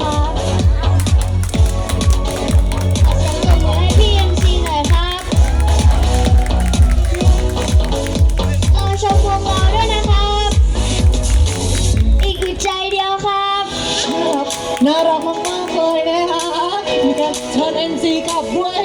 ครับเสีงมืให้พี่เอ็มซีหน่อยครับ เอชมวงเราด้วยนะครับ อีกอึดใจเดียวครับ น่ารักมากๆเลยนะคะมีการเชิญ MC กลับด้วย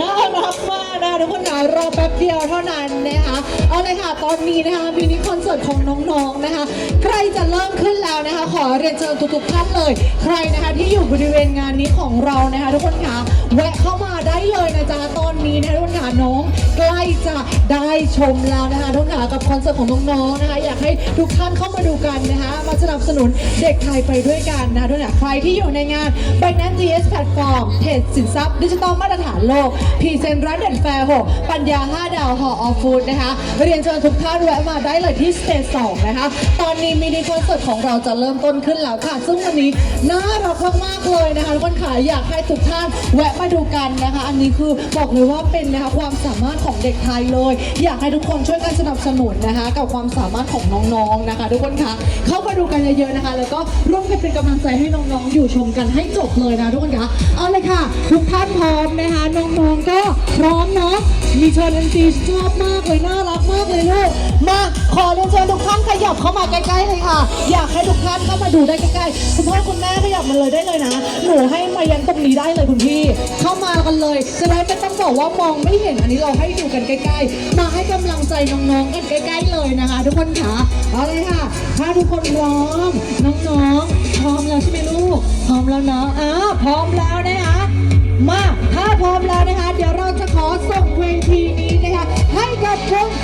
น่ารักมากนะทุกคนค่ะรอแป๊บเดียวเท่านั้นนะคะ เอาเลยค่ะ ตอนนี้นะคะมีนิคอนเสิร์ตของน้องๆนะคะใครจะเริ่มขึ้น นะคะ ขอเรียนเชิญทุกๆท่านเลย ใครนะคะที่อยู่บริเวณงานนี้ของเรานะคะ ทุกคนคะแวะเข้ามาได้เลยนะจ๊ะตอนนี้นะคะทุกคนคะน้องใกล้จะได้ชมแล้วนะคะทุกคนคะกับคอนเสิร์ตของน้องๆนะคะ อยากให้ทุกท่านเข้ามาดูกันนะคะ มาสนับสนุนเด็กไทยไปด้วยกันนะคะทุกคนคะใครที่อยู่ในงาน Binance GS Platform เทรดสินทรัพย์ดิจิตอลมาตรฐานโลกพรีเซนต์ร้านเด่นแฟร์6ปัญญา 5 ดาวหอออฟฟูดนะคะเรียนเชิญทุกท่านแวะมาได้เลยที่สเตจ2นะคะ ตอนนี้มินิคอนเสิร์ตของเราจะเริ่มต้นขึ้นแล้วค่ะ ซึ่งวันนี้น่ารักมากๆเลยนะคะทุกคนค่ะอยากให้ทุกท่านแวะมาดูกันนะคะ อันนี้คือบอกเลยว่าเป็นนะคะความสามารถของเด็กไทยเลย อยากให้ทุกคนช่วยกันสนับสนุนนะคะ กับความสามารถของน้องๆนะคะ ทุกคนค่ะเข้ามาดูกันเยอะๆนะคะ แล้วก็ร่วมกันเป็นกำลังใจให้น้องๆอยู่ชมกันให้จบเลยนะทุกคนค่ะเอาเลยค่ะ ทุกท่านพร้อมนะคะน้องๆก็พร้อมเนาะมีเชิญอ็นซีชอบมากเลยน่ารักมากเลยลูก มาขอเรียนเชิญทุกท่านขยับเข้ามาใกล้ๆเลยค่ะ อยากให้ทุกท่านเข้ามาดูได้ใกล้ๆคุณพ่อคุณแม่ขยับมาเลยได้เลยนะ หนูให้มายันตรงนี้ได้เลยคุณพี่ เข้ามากันเลยจะได้ไม่ต้องบอกว่ามองไม่เห็นอันนี้เราให้ดูกันใกล้ๆ มาให้กำลังใจน้องๆกันใกล้ ๆ เลยนะคะ ทุกคนค่ะเอาเลยค่ะ ถ้าทุกคนพร้อมน้องๆ พร้อมแล้วใช่ไหมลูก พร้อมแล้วเนาะอ่าพร้อมแล้วนะคะมาถ้าพร้อมแล้วนะคะ เดี๋ยวเราจะขอส่งเวทีนี้นะคะให้กับวงไม่